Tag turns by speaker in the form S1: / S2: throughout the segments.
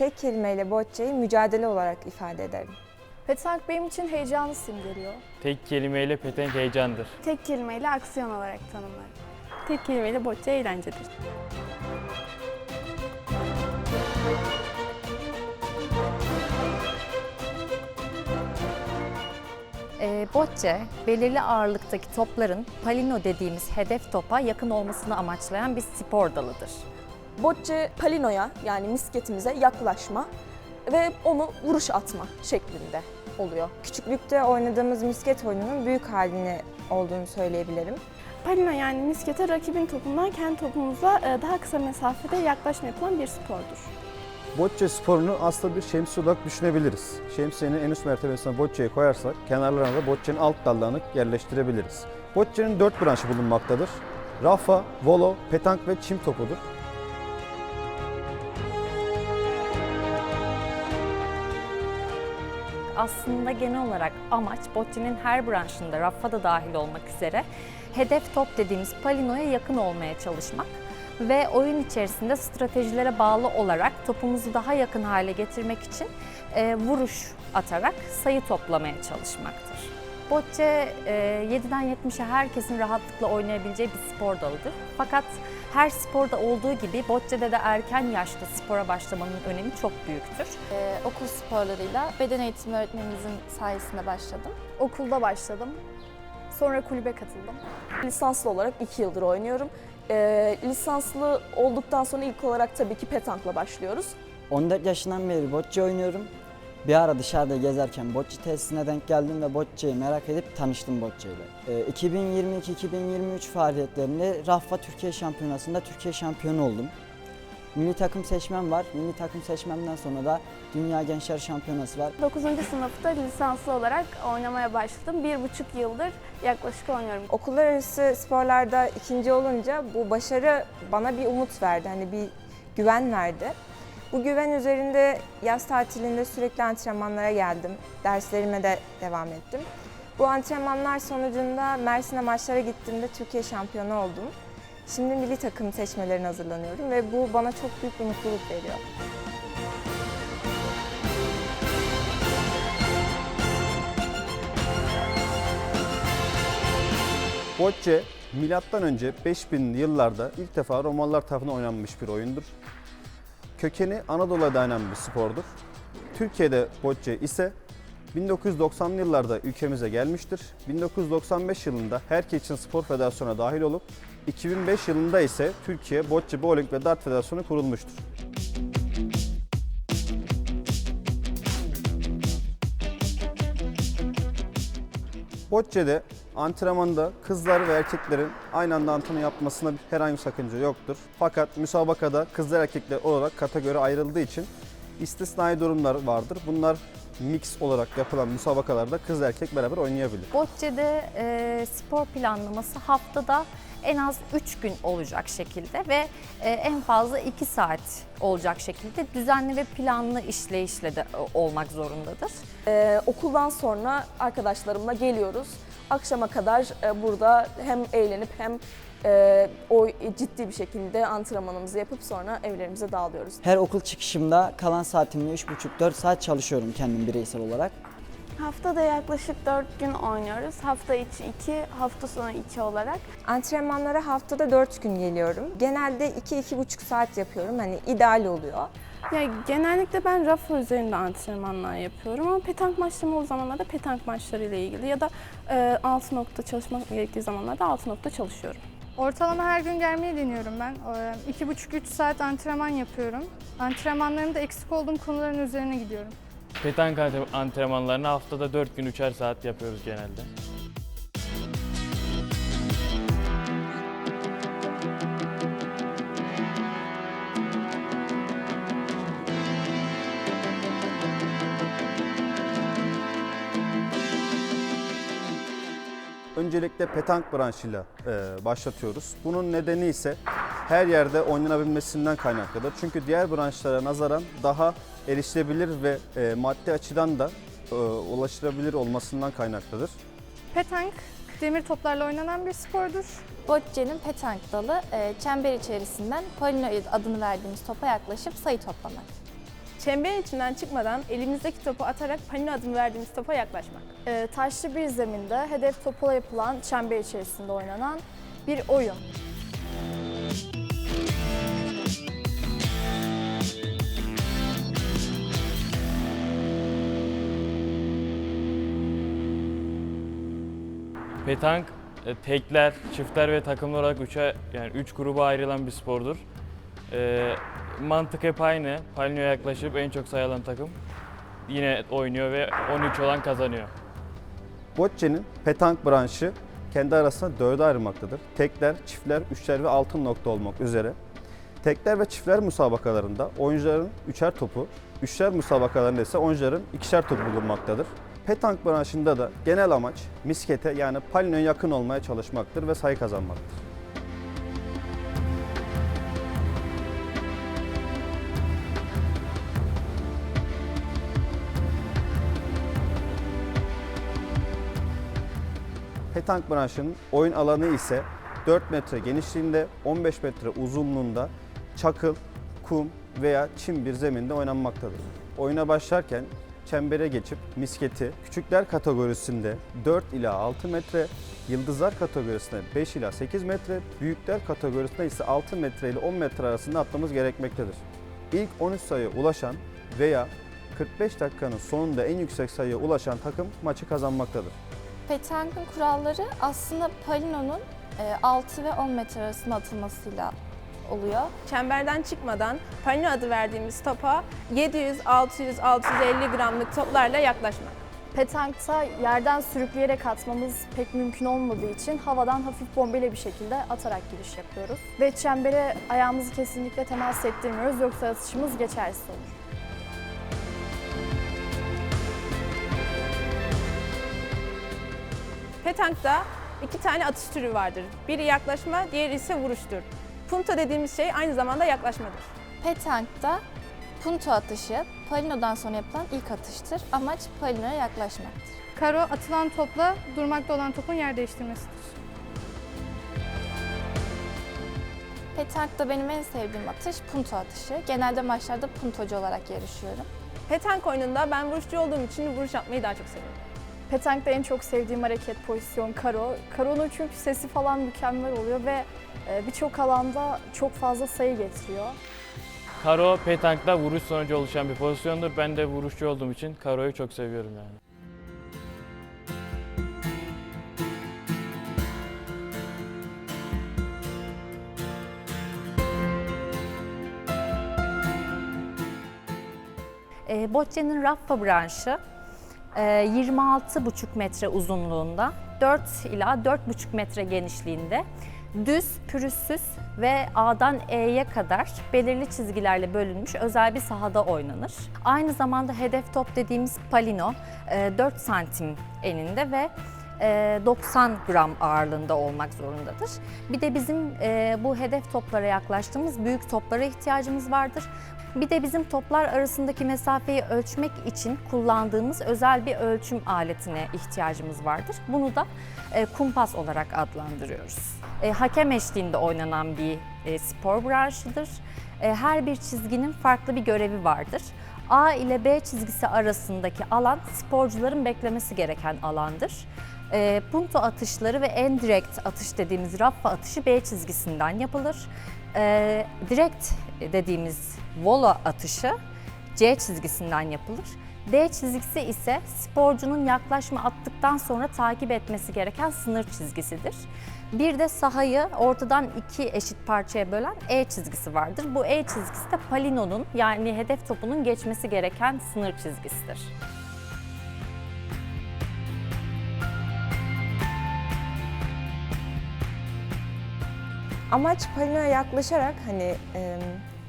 S1: tek kelimeyle bocceyi mücadele olarak ifade ederim.
S2: Petank benim için heyecanı simgeliyor.
S3: Tek kelimeyle petenk heyecandır.
S2: Tek kelimeyle aksiyon olarak tanımlarım.
S4: Tek kelimeyle bocce eğlencedir.
S5: E, bocce, belirli ağırlıktaki topların palino dediğimiz hedef topa yakın olmasını amaçlayan bir spor dalıdır.
S6: Bocce palinoya yani misketimize yaklaşma ve onu vuruş atma şeklinde oluyor.
S1: Küçüklükte oynadığımız misket oyununun büyük halini olduğunu söyleyebilirim.
S4: Palino yani miskete rakibin topundan kendi topumuza e, daha kısa mesafede yaklaşma yapılan bir spordur.
S7: Bocce sporunu aslında bir şemsiye olarak düşünebiliriz. Şemsiyenin en üst mertebesine bocceyi koyarsak kenarlarına da boccenin alt dallarını yerleştirebiliriz. Boccenin dört branşı bulunmaktadır. Rafa, volo, petank ve çim topudur.
S5: Aslında genel olarak amaç boccenin her branşında, raffa da dahil olmak üzere hedef top dediğimiz palinoya yakın olmaya çalışmak ve oyun içerisinde stratejilere bağlı olarak topumuzu daha yakın hale getirmek için e, vuruş atarak sayı toplamaya çalışmaktır. Bocce e, 7'den 70'e herkesin rahatlıkla oynayabileceği bir spor dalıdır. Fakat her sporda olduğu gibi bocce'de de erken yaşta spora başlamanın önemi çok büyüktür.
S8: Ee, okul sporlarıyla beden eğitimi öğretmenimizin sayesinde başladım.
S2: Okulda başladım. Sonra kulübe katıldım.
S6: Lisanslı olarak 2 yıldır oynuyorum. Ee, lisanslı olduktan sonra ilk olarak tabii ki petankla başlıyoruz.
S9: 14 yaşından beri bocce oynuyorum. Bir ara dışarıda gezerken bocce tesisine denk geldim ve bocceyi merak edip tanıştım bocceyle. Ee, 2022-2023 faaliyetlerinde Raffa Türkiye Şampiyonası'nda Türkiye şampiyonu oldum. Milli takım seçmem var. Milli takım seçmemden sonra da Dünya Gençler Şampiyonası var.
S4: 9. sınıfta lisanslı olarak oynamaya başladım. Bir buçuk yıldır yaklaşık oynuyorum.
S1: Okullar arası sporlarda ikinci olunca bu başarı bana bir umut verdi. Hani bir güven verdi. Bu güven üzerinde yaz tatilinde sürekli antrenmanlara geldim. Derslerime de devam ettim. Bu antrenmanlar sonucunda Mersin'e maçlara gittiğimde Türkiye şampiyonu oldum. Şimdi milli takım seçmelerine hazırlanıyorum ve bu bana çok büyük bir mutluluk veriyor.
S7: Bocce milattan önce 5000 yıllarda ilk defa Romalılar tarafından oynanmış bir oyundur. Kökeni Anadolu'ya dayanan bir spordur. Türkiye'de bocce ise 1990'lı yıllarda ülkemize gelmiştir. 1995 yılında Herkes için Spor Federasyonu'na dahil olup 2005 yılında ise Türkiye Bocce, Bowling ve Dart Federasyonu kurulmuştur. Bocce'de antrenmanda kızlar ve erkeklerin aynı anda antrenman yapmasına herhangi bir sakınca yoktur. Fakat müsabakada kızlar erkekler olarak kategori ayrıldığı için istisnai durumlar vardır. Bunlar mix olarak yapılan müsabakalarda kız erkek beraber oynayabilir.
S5: Bocce'de e, spor planlaması haftada en az 3 gün olacak şekilde ve e, en fazla 2 saat olacak şekilde düzenli ve planlı işleyişle de e, olmak zorundadır.
S6: Ee, okuldan sonra arkadaşlarımla geliyoruz. Akşama kadar e, burada hem eğlenip hem e, o ciddi bir şekilde antrenmanımızı yapıp sonra evlerimize dağılıyoruz.
S9: Her okul çıkışımda kalan saatimde 3,5-4 saat çalışıyorum kendim bireysel olarak.
S4: Haftada yaklaşık 4 gün oynuyoruz. Hafta içi 2, hafta sonu 2 olarak.
S1: Antrenmanlara haftada 4 gün geliyorum. Genelde 2-2,5 saat yapıyorum. Hani ideal oluyor.
S4: Ya genellikle ben rafa üzerinde antrenmanlar yapıyorum ama petank maçlarım olduğu zamanlarda petank maçları ile ilgili ya da e, 6 nokta çalışmak gerektiği zamanlarda 6 nokta çalışıyorum.
S10: Ortalama her gün gelmeyi deniyorum ben. Ee, İki buçuk üç saat antrenman yapıyorum. Antrenmanlarımda eksik olduğum konuların üzerine gidiyorum.
S3: Petank antrenmanlarını haftada 4 gün 3'er saat yapıyoruz genelde.
S7: Öncelikle petank branşıyla e, başlatıyoruz. Bunun nedeni ise her yerde oynanabilmesinden kaynaklıdır. Çünkü diğer branşlara nazaran daha erişilebilir ve e, maddi açıdan da e, ulaşılabilir olmasından kaynaklıdır.
S10: Petank, demir toplarla oynanan bir spordur.
S8: Bocce'nin petank dalı e, çember içerisinden palino adını verdiğimiz topa yaklaşıp sayı toplamak.
S4: Çemberin içinden çıkmadan elimizdeki topu atarak palino adını verdiğimiz topa yaklaşmak.
S2: Ee, taşlı bir zeminde hedef topula yapılan çember içerisinde oynanan bir oyun.
S3: Petank e, tekler, çiftler ve takımlar olarak üçe yani üç gruba ayrılan bir spordur. E, mantık hep aynı. Palino'ya yaklaşıp en çok sayı alan takım yine oynuyor ve 13 olan kazanıyor.
S7: Bocce'nin petank branşı kendi arasında dörde ayrılmaktadır. Tekler, çiftler, üçler ve altın nokta olmak üzere. Tekler ve çiftler müsabakalarında oyuncuların üçer topu, üçler müsabakalarında ise oyuncuların ikişer topu bulunmaktadır. Petank branşında da genel amaç miskete yani palinoya yakın olmaya çalışmaktır ve sayı kazanmaktır. Petank branşının oyun alanı ise 4 metre genişliğinde, 15 metre uzunluğunda çakıl, kum veya çim bir zeminde oynanmaktadır. Oyuna başlarken çembere geçip misketi küçükler kategorisinde 4 ila 6 metre, yıldızlar kategorisinde 5 ila 8 metre, büyükler kategorisinde ise 6 metre ile 10 metre arasında atmamız gerekmektedir. İlk 13 sayıya ulaşan veya 45 dakikanın sonunda en yüksek sayıya ulaşan takım maçı kazanmaktadır.
S8: Petankın kuralları aslında Palino'nun e, 6 ve 10 metre arasında atılmasıyla oluyor.
S4: Çemberden çıkmadan palino adı verdiğimiz topa 700, 600, 650 gramlık toplarla yaklaşmak.
S2: Petankta yerden sürükleyerek atmamız pek mümkün olmadığı için havadan hafif bombeli bir şekilde atarak giriş yapıyoruz. Ve çembere ayağımızı kesinlikle temas ettirmiyoruz yoksa atışımız geçersiz olur.
S4: Petankta iki tane atış türü vardır. Biri yaklaşma, diğeri ise vuruştur. Punto dediğimiz şey aynı zamanda yaklaşmadır.
S8: Petankta punto atışı Palino'dan sonra yapılan ilk atıştır. Amaç Palino'ya yaklaşmaktır.
S10: Karo atılan topla durmakta olan topun yer değiştirmesidir.
S8: Petankta benim en sevdiğim atış punto atışı. Genelde maçlarda puntocu olarak yarışıyorum.
S4: Petank oyununda ben vuruşçu olduğum için vuruş atmayı daha çok seviyorum.
S2: Petankta en çok sevdiğim hareket pozisyon karo. Karonun çünkü sesi falan mükemmel oluyor ve e, birçok alanda çok fazla sayı getiriyor.
S3: Karo petankta vuruş sonucu oluşan bir pozisyondur. Ben de vuruşçu olduğum için karoyu çok seviyorum yani.
S5: E, Bocce'nin raffa branşı 26,5 metre uzunluğunda, 4 ila 4,5 metre genişliğinde, düz, pürüzsüz ve A'dan E'ye kadar belirli çizgilerle bölünmüş özel bir sahada oynanır. Aynı zamanda hedef top dediğimiz palino e, 4 santim eninde ve e, 90 gram ağırlığında olmak zorundadır. Bir de bizim e, bu hedef toplara yaklaştığımız büyük toplara ihtiyacımız vardır. Bir de bizim toplar arasındaki mesafeyi ölçmek için kullandığımız özel bir ölçüm aletine ihtiyacımız vardır. Bunu da e, kumpas olarak adlandırıyoruz. E, hakem eşliğinde oynanan bir e, spor branşıdır. E, her bir çizginin farklı bir görevi vardır. A ile B çizgisi arasındaki alan sporcuların beklemesi gereken alandır. E, punto atışları ve en direkt atış dediğimiz raffa atışı B çizgisinden yapılır. E, direkt dediğimiz volo atışı C çizgisinden yapılır. D çizgisi ise sporcunun yaklaşma attıktan sonra takip etmesi gereken sınır çizgisidir. Bir de sahayı ortadan iki eşit parçaya bölen E çizgisi vardır. Bu E çizgisi de palino'nun yani hedef topunun geçmesi gereken sınır çizgisidir.
S1: Amaç palinoya yaklaşarak hani e,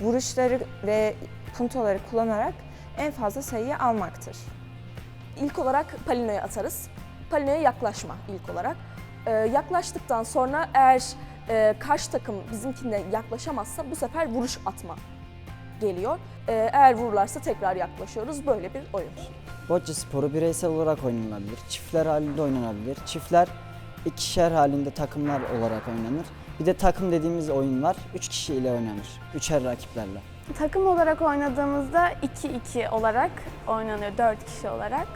S1: vuruşları ve puntoları kullanarak en fazla sayıyı almaktır.
S6: İlk olarak palinoya atarız. Palinoya yaklaşma ilk olarak. Ee, yaklaştıktan sonra eğer e, karşı takım bizimkine yaklaşamazsa bu sefer vuruş atma geliyor. Ee, eğer vururlarsa tekrar yaklaşıyoruz. Böyle bir oyun.
S9: Bocce sporu bireysel olarak oynanabilir, çiftler halinde oynanabilir. Çiftler ikişer halinde takımlar olarak oynanır. Bir de takım dediğimiz oyun var. Üç kişi ile oynanır. Üçer rakiplerle.
S4: Takım olarak oynadığımızda 2-2 olarak oynanıyor, 4 kişi olarak.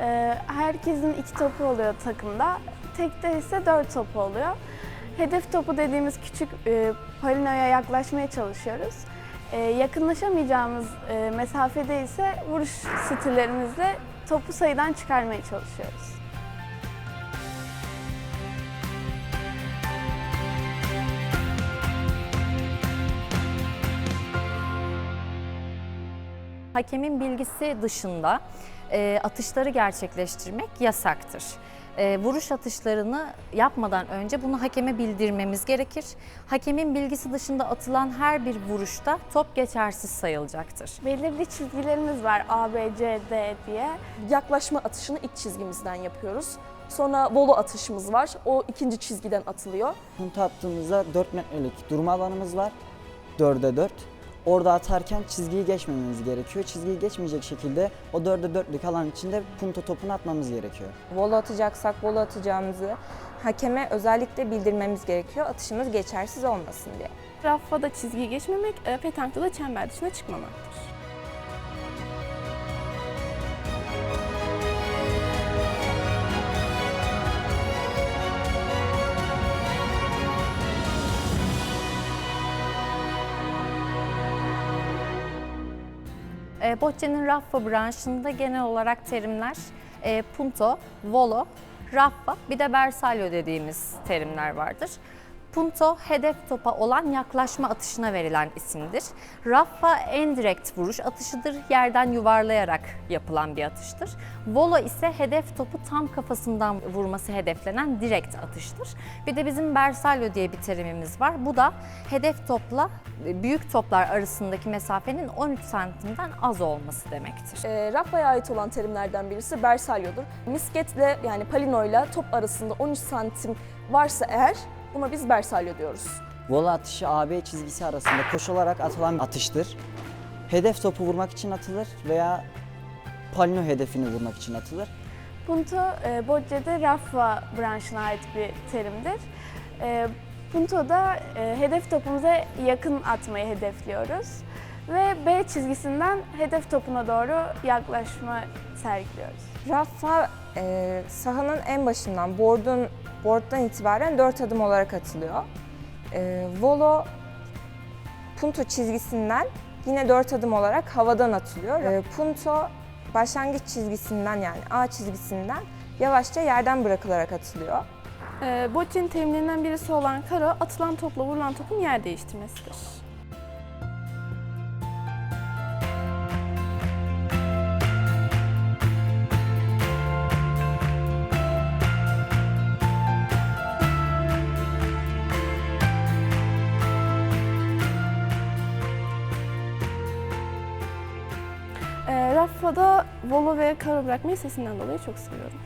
S4: Ee, herkesin iki topu oluyor takımda. Tekte ise 4 topu oluyor. Hedef topu dediğimiz küçük e, palinoya yaklaşmaya çalışıyoruz. E, yakınlaşamayacağımız e, mesafede ise vuruş stillerimizle topu sayıdan çıkarmaya çalışıyoruz.
S5: Hakemin bilgisi dışında e, atışları gerçekleştirmek yasaktır. E, vuruş atışlarını yapmadan önce bunu hakeme bildirmemiz gerekir. Hakemin bilgisi dışında atılan her bir vuruşta top geçersiz sayılacaktır.
S4: Belirli çizgilerimiz var A, B, C, D diye.
S6: Yaklaşma atışını ilk çizgimizden yapıyoruz. Sonra volo atışımız var. O ikinci çizgiden atılıyor.
S9: Punta attığımızda 4 metrelik durma alanımız var. 4'e 4. Orada atarken çizgiyi geçmememiz gerekiyor. Çizgiyi geçmeyecek şekilde o 4'e 4'lük alan içinde punta topunu atmamız gerekiyor.
S1: Volo atacaksak volo atacağımızı hakeme özellikle bildirmemiz gerekiyor. Atışımız geçersiz olmasın diye.
S4: Raffada çizgiyi geçmemek, e, petankta da çember dışına çıkmamaktır.
S5: E, Bocce'nin raffa branşında genel olarak terimler e, punto, volo, raffa bir de bersaglio dediğimiz terimler vardır. Punto hedef topa olan yaklaşma atışına verilen isimdir. Raffa en direkt vuruş atışıdır. Yerden yuvarlayarak yapılan bir atıştır. Volo ise hedef topu tam kafasından vurması hedeflenen direkt atıştır. Bir de bizim bersaglio diye bir terimimiz var. Bu da hedef topla büyük toplar arasındaki mesafenin 13 santimden az olması demektir.
S6: E, Raffa'ya ait olan terimlerden birisi bersalyodur. Misketle yani palinoyla top arasında 13 santim varsa eğer buna biz bersalyo diyoruz.
S9: Vola atışı AB çizgisi arasında koşularak atılan bir atıştır. Hedef topu vurmak için atılır veya palino hedefini vurmak için atılır.
S4: Punto, e, Bocce'de Raffa branşına ait bir terimdir. E, Punto'da e, hedef topumuza yakın atmayı hedefliyoruz. Ve B çizgisinden hedef topuna doğru yaklaşma sergiliyoruz.
S1: Raffa e, sahanın en başından, board'un board'dan itibaren 4 adım olarak atılıyor. E, volo punto çizgisinden yine 4 adım olarak havadan atılıyor. E, punto başlangıç çizgisinden yani A çizgisinden yavaşça yerden bırakılarak atılıyor.
S4: E, Bocce'nin terimlerinden birisi olan karo, atılan topla vurulan topun yer değiştirmesidir. Raffa'da volo ve karo bırakmayı sesinden dolayı çok seviyorum.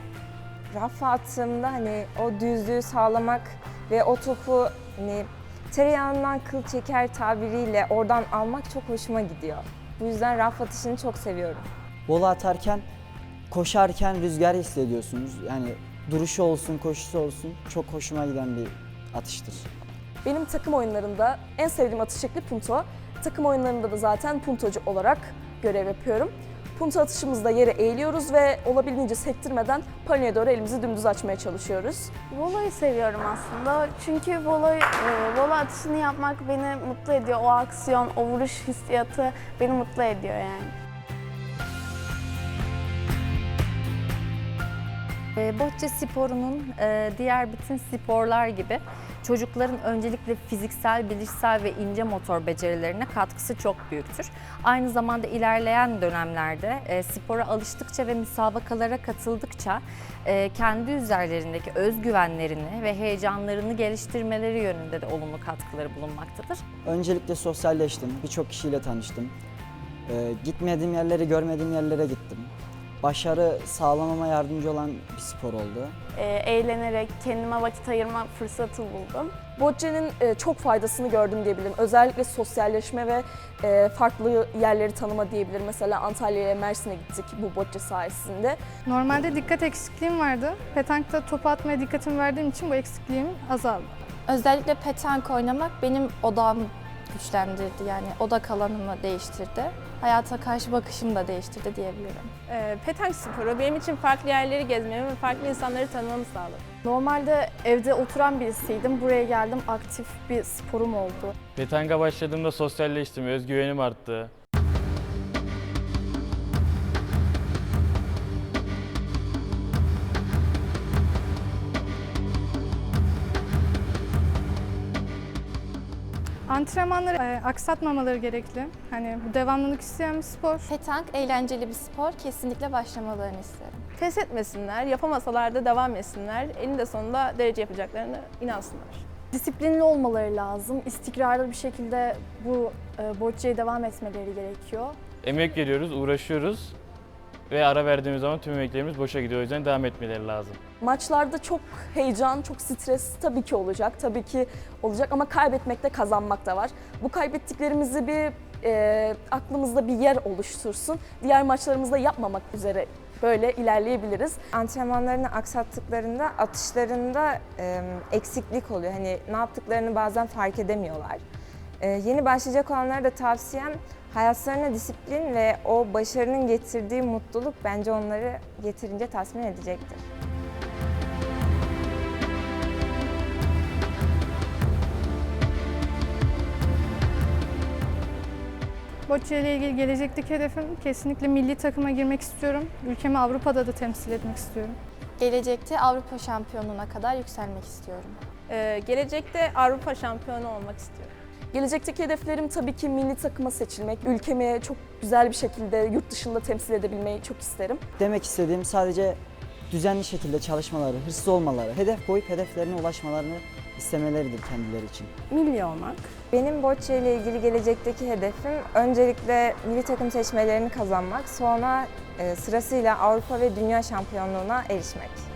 S1: Rafa attığımda hani o düzlüğü sağlamak ve o topu hani tereyağından kıl çeker tabiriyle oradan almak çok hoşuma gidiyor. Bu yüzden raf atışını çok seviyorum.
S9: Vola atarken koşarken rüzgar hissediyorsunuz. Yani duruşu olsun, koşusu olsun çok hoşuma giden bir atıştır.
S6: Benim takım oyunlarında en sevdiğim atış şekli punto. Takım oyunlarında da zaten puntocu olarak görev yapıyorum. Punto atışımızda yere eğiliyoruz ve olabildiğince sektirmeden palinoya doğru elimizi dümdüz açmaya çalışıyoruz.
S4: Volo'yu seviyorum aslında. Çünkü volo, e, volo atışını yapmak beni mutlu ediyor. O aksiyon, o vuruş hissiyatı beni mutlu ediyor yani.
S5: E, Bocce sporunun e, diğer bütün sporlar gibi çocukların öncelikle fiziksel, bilişsel ve ince motor becerilerine katkısı çok büyüktür. Aynı zamanda ilerleyen dönemlerde e, spora alıştıkça ve müsabakalara katıldıkça e, kendi üzerlerindeki özgüvenlerini ve heyecanlarını geliştirmeleri yönünde de olumlu katkıları bulunmaktadır.
S9: Öncelikle sosyalleştim, birçok kişiyle tanıştım. Ee, gitmediğim yerleri, görmediğim yerlere gittim. Başarı sağlamama yardımcı olan bir spor oldu.
S4: E, eğlenerek kendime vakit ayırma fırsatı buldum.
S6: Bocce'nin e, çok faydasını gördüm diyebilirim. Özellikle sosyalleşme ve e, farklı yerleri tanıma diyebilirim. Mesela Antalya'ya, Mersin'e gittik bu Bocce sayesinde.
S10: Normalde dikkat eksikliğim vardı. Petankta topu atmaya dikkatimi verdiğim için bu eksikliğim azaldı.
S8: Özellikle petank oynamak benim odağımı güçlendirdi. Yani odak alanımı değiştirdi. Hayata karşı bakışımı da değiştirdi diyebilirim.
S11: Ee, petank sporu benim için farklı yerleri gezmemi ve farklı insanları tanımamı sağladı.
S2: Normalde evde oturan birisiydim. Buraya geldim aktif bir sporum oldu.
S3: Petanga başladığımda sosyalleştim, özgüvenim arttı.
S10: Antrenmanları e, aksatmamaları gerekli. Hani bu devamlılık isteyen bir spor.
S8: Petank eğlenceli bir spor. Kesinlikle başlamalarını isterim.
S11: Pes etmesinler, yapamasalar da devam etsinler. Eninde sonunda derece yapacaklarını inansınlar.
S2: Disiplinli olmaları lazım. İstikrarlı bir şekilde bu e, bocce'ye devam etmeleri gerekiyor.
S3: Emek veriyoruz, uğraşıyoruz ve ara verdiğimiz zaman tüm emeklerimiz boşa gidiyor. O yüzden devam etmeleri lazım.
S6: Maçlarda çok heyecan, çok stres tabii ki olacak. Tabii ki olacak ama kaybetmekte kazanmak da var. Bu kaybettiklerimizi bir e, aklımızda bir yer oluştursun. Diğer maçlarımızda yapmamak üzere böyle ilerleyebiliriz.
S1: Antrenmanlarını aksattıklarında atışlarında e, eksiklik oluyor. Hani ne yaptıklarını bazen fark edemiyorlar. E, yeni başlayacak olanlara da tavsiyem hayatlarına disiplin ve o başarının getirdiği mutluluk bence onları yeterince tatmin edecektir.
S10: Bocce ile ilgili gelecekteki hedefim kesinlikle milli takıma girmek istiyorum. Ülkemi Avrupa'da da temsil etmek istiyorum.
S8: Gelecekte Avrupa şampiyonuna kadar yükselmek istiyorum.
S11: Ee, gelecekte Avrupa şampiyonu olmak istiyorum.
S6: Gelecekteki hedeflerim tabii ki milli takıma seçilmek. Ülkemi çok güzel bir şekilde yurt dışında temsil edebilmeyi çok isterim.
S9: Demek istediğim sadece düzenli şekilde çalışmaları, hırslı olmaları, hedef koyup hedeflerine ulaşmalarını istemeleridir kendileri için.
S11: Milli olmak.
S1: Benim bocce ile ilgili gelecekteki hedefim öncelikle milli takım seçmelerini kazanmak, sonra e, sırasıyla Avrupa ve Dünya şampiyonluğuna erişmek.